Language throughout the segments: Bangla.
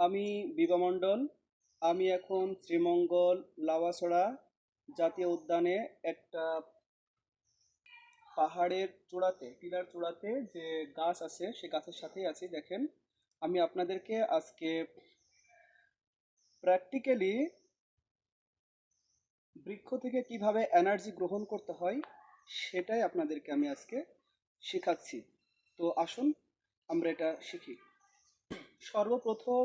আমি বিবামণ্ডল আমি এখন শ্রীমঙ্গল লাওয়াছড়া জাতীয় উদ্যানে একটা পাহাড়ের চূড়াতে, টিলার চূড়াতে যে গাছ আছে, সে গাছের সাথেই আছি, দেখেন। আমি আপনাদেরকে আজকে প্র্যাকটিক্যালি বৃক্ষ থেকে কীভাবে এনার্জি গ্রহণ করতে হয়, সেটাই আপনাদেরকে আমি আজকে শেখাচ্ছি। তো আসুন, আমরা এটা শিখি। সর্বপ্রথম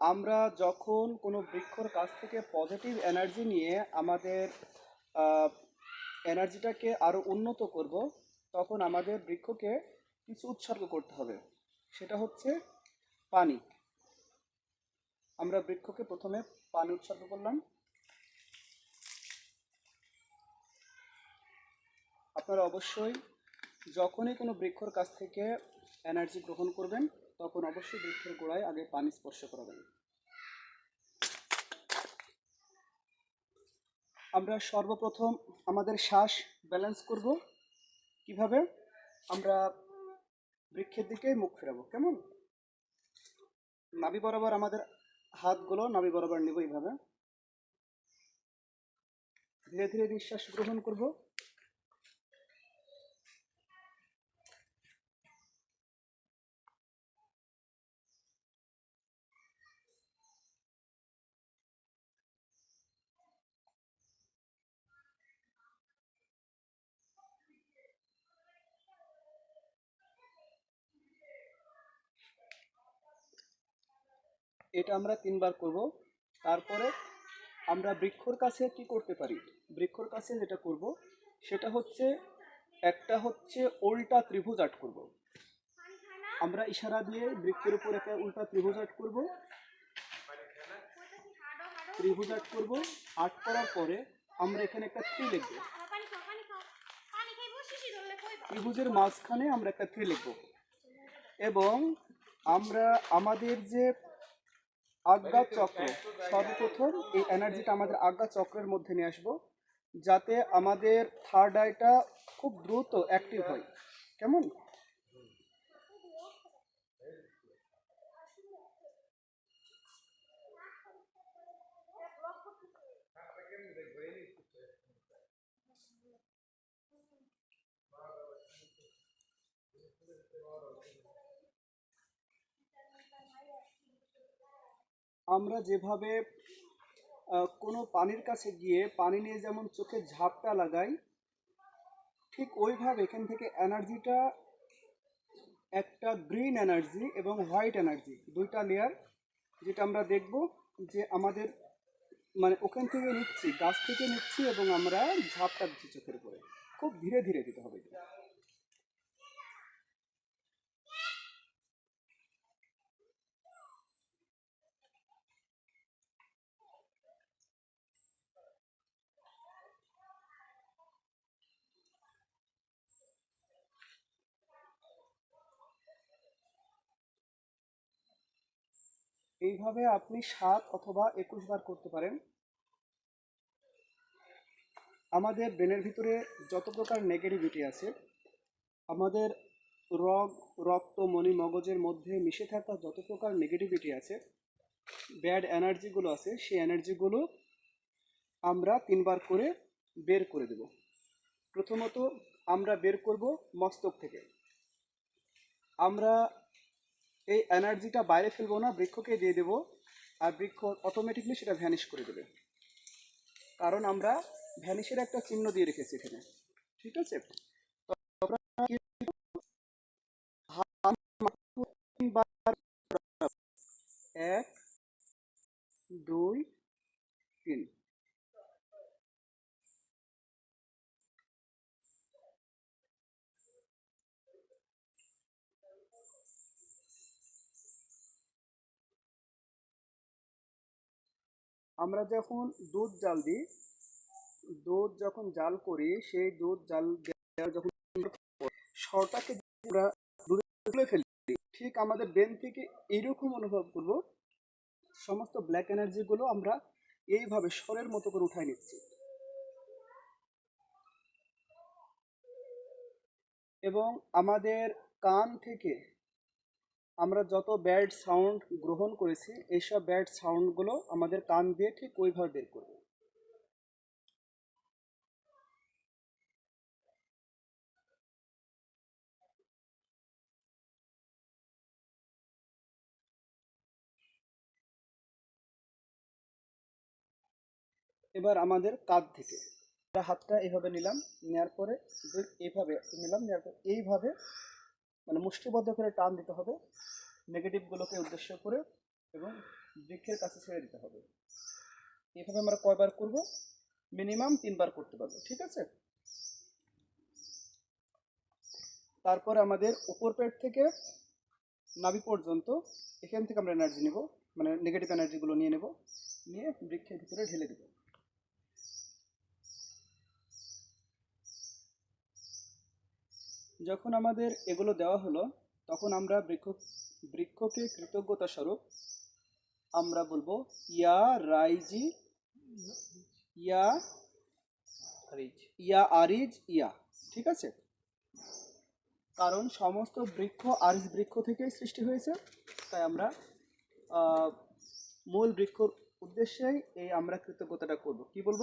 আমরা যখন কোনো বৃক্ষর কাছ থেকে পজিটিভ এনার্জি নিয়ে আমাদের এনার্জিটাকে আরও উন্নত করব, তখন আমাদের বৃক্ষকে কিছু উৎসর্গ করতে হবে। সেটা হচ্ছে পানি। আমরা বৃক্ষকে প্রথমে পানি উৎসর্গ করলাম। আপনারা অবশ্যই যখনই কোনো বৃক্ষর কাছ থেকে এনার্জি গ্রহণ করবেন তখন অবশ্যই বৃক্ষের গোড়ায় আগে পানি স্পর্শ করাবেন আমরা সর্বপ্রথম আমাদের শ্বাস ব্যালেন্স করব। কীভাবে? আমরা বৃক্ষের দিকে মুখ ফেরাবো, কেমন? নাভি বরাবর আমাদের হাতগুলো নাভি বরাবর নেব এইভাবে। ধীরে ধীরে নিঃশ্বাস গ্রহণ করব। এটা আমরা তিনবার করব। তারপরে আমরা বৃক্ষর কাছে কি করতে পারি? বৃক্ষর কাছে যেটা করব, সেটা হচ্ছে, একটা হচ্ছে উল্টা ত্রিভুজ আর্ট করব। আমরা ইশারা দিয়ে বৃক্ষের উপর একটা উল্টা ত্রিভুজ আর্ট করব। ত্রিভুজ আর্ট করব। আর্ট করার পরে আমরা এখানে একটা থ্রি লিখব। ত্রিভুজের মাঝখানে আমরা একটা থ্রি লিখব। এবং আমরা আমাদের যে আজ্ঞা চক্র। সর্বপ্রথম এই এনার্জিটা আমাদের আজ্ঞা চক্রের মধ্যে নিয়ে আসব, যাতে আমাদের থার্ড আইটা খুব দ্রুত অ্যাক্টিভ হয়। কেমন? আমরা যেভাবে কোনো পানির কাছে গিয়ে পানি নিয়ে যেমন চোখে ঝাপটা লাগাই, ঠিক ওইভাবে এখান থেকে এনার্জিটা, একটা গ্রিন এনার্জি এবং হোয়াইট এনার্জি, দুইটা লেয়ার যেটা আমরা দেখব যে আমাদের মানে ওখান থেকে নিচ্ছি, গাছ থেকে নিচ্ছি এবং আমরা ঝাপটা দিচ্ছি চোখের উপরে। খুব ধীরে ধীরে দিতে হবে এইভাবে আপনি সাত অথবা একুশ বার করতে পারেন। আমাদের ব্রেনের ভিতরে যত প্রকার নেগেটিভিটি আছে, আমাদের রগ, রক্ত, মনি, মগজের মধ্যে মিশে থাকা যত প্রকার নেগেটিভিটি আছে ব্যাড এনার্জিগুলো আছে, সেই এনার্জিগুলো আমরা তিনবার করে বের করে দেব। প্রথমত আমরা বের করব মস্তক থেকে। আমরা এই এনার্জিটা বাইরে ফেলব না, বৃক্ষকে দিয়ে দেব। আর বৃক্ষ অটোমেটিকলি সেটা ভ্যানিশ করে দেবে। কারণ আমরা ভ্যানিশের একটা চিহ্ন দিয়ে রেখেছি এখানে। ঠিক আছে? এক, দুই আমরা যখন দুধ জাল দিই, দুধ যখন জাল করি, সেই দুধ জাল যখন সরটাকে আমরা দুধে তুলে ফেলি, ঠিক আমাদের ব্রেন থেকে এইরকম অনুভব করব, সমস্ত ব্ল্যাক এনার্জিগুলো আমরা এইভাবে স্বরের মতো করে উঠাই নিচ্ছি। এবং আমাদের কান থেকে আমরা যত ব্যাড সাউন্ড গ্রহণ করেছি, এইসব ব্যাড সাউন্ডগুলো আমাদের কান দিয়ে ঠিক ওইভাবে বের করব। এবার আমাদের কাঁধ থেকে। হাতটা এভাবে নিলাম নেওয়ার পরে এইভাবে নিলাম নেওয়ার পরে এইভাবে মানে মুষ্টিবদ্ধ করে টান দিতে হবে নেগেটিভগুলোকে উদ্দেশ্য করে এবং বৃক্ষের কাছে ছেড়ে দিতে হবে। এইভাবে আমরা কয়বার করব? মিনিমাম তিনবার করতে পারব, ঠিক আছে? তারপরে আমাদের উপর পেট থেকে নাভি পর্যন্ত এখান থেকে আমরা এনার্জি নেব মানে নেগেটিভ এনার্জিগুলো নিয়ে নেব, নিয়ে বৃক্ষের ভিতরে ঢেলে দেব। যখন আমাদের এগুলো দেওয়া হলো তখন আমরা বৃক্ষ বৃক্ষকে কৃতজ্ঞতা স্বরূপ আমরা বলব ইয়া রাইজি ইয়া ইয়া আরিজ ইয়া। ঠিক আছে? কারণ সমস্ত বৃক্ষ আরিজ বৃক্ষ থেকেই সৃষ্টি হয়েছে তাই আমরা মূল বৃক্ষর উদ্দেশ্যেই এই আমরা কৃতজ্ঞতাটা করব। কি বলব?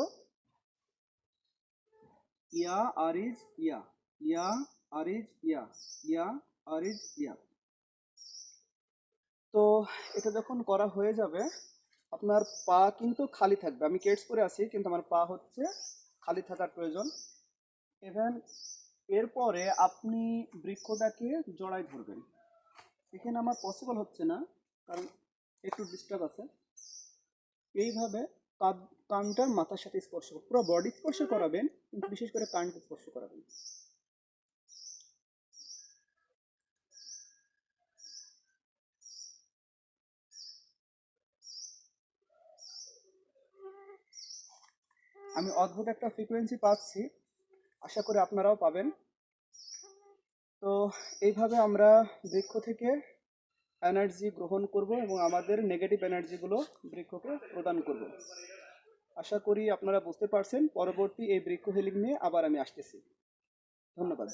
ইয়া আরিজ ইয়া। ইয়া আরিজ ইয়া ইয়া ইয়া তো এটা যখন করা হয়ে যাবে, আপনার পা কিন্তু খালি থাকবে। আমি কেটস করে আছি, কিন্তু আমার পা হচ্ছে খালি থাকার প্রয়োজন। ইভেন এরপরে আপনি বৃক্ষটাকে জড়াই ধরবেন। এখানে আমার পসিবল হচ্ছে না, কারণ একটু ডিস্টার্ব আছে। এইভাবে কানটার মাথার সাথে স্পর্শ, পুরো বডি স্পর্শ করাবেন, কিন্তু বিশেষ করে কানকে স্পর্শ করাবেন। আমি অদ্ভুত একটা ফ্রিকোয়েন্সি পাচ্ছি। আশা করি আপনারাও পাবেন। তো এইভাবে আমরা বৃক্ষ থেকে এনার্জি গ্রহণ করব এবং আমাদের নেগেটিভ এনার্জিগুলো বৃক্ষকে প্রদান করব। আশা করি আপনারা বুঝতে পারছেন। পরবর্তী এই বৃক্ষ হিলিং নিয়ে আবার আমি আসতেছি। ধন্যবাদ।